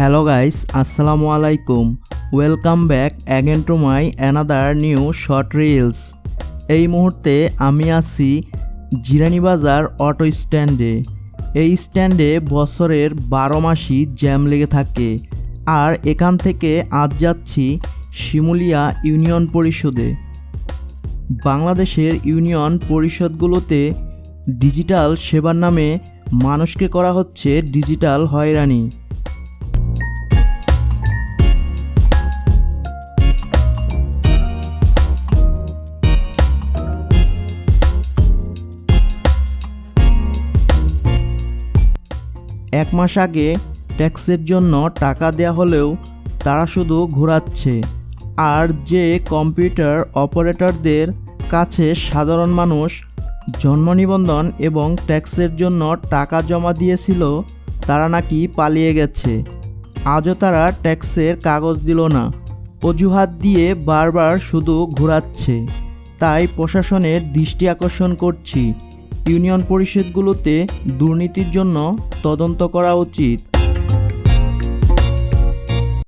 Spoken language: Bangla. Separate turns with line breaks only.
হ্যালো গাইস আসসালামু আলাইকুম welcome back again to my another new short reels এই মুহূর্তে আমি আছি জিরানিবাজার অটো স্ট্যান্ডে। এই স্ট্যান্ডে বছরের বারো মাসই জ্যাম লেগে থাকে। আর এখান থেকে আজ যাচ্ছি শিমুলিয়া ইউনিয়ন পরিষদে। বাংলাদেশের ইউনিয়ন পরিষদগুলোতে ডিজিটাল সেবার নামে মানুষকে করা হচ্ছে ডিজিটাল হয়রানি। এক মাস আগে ট্যাক্সের জন্য টাকা দেয়া হলেও তারা শুধু ঘোরাচ্ছে। আর যে কম্পিউটার অপারেটরদের কাছে সাধারণ মানুষ, জন্ম নিবন্ধন এবং ট্যাক্সের জন্য টাকা জমা দিয়েছিল, তারা নাকি পালিয়ে গেছে। আজও তারা ট্যাক্সের কাগজ দিল না। অজুহাত দিয়ে বারবার শুধু ঘোরাচ্ছে। তাই প্রশাসনের দৃষ্টি আকর্ষণ করছি। ইউনিয়ন পরিষদগুলোতে দুর্নীতির জন্য তদন্ত করা উচিত।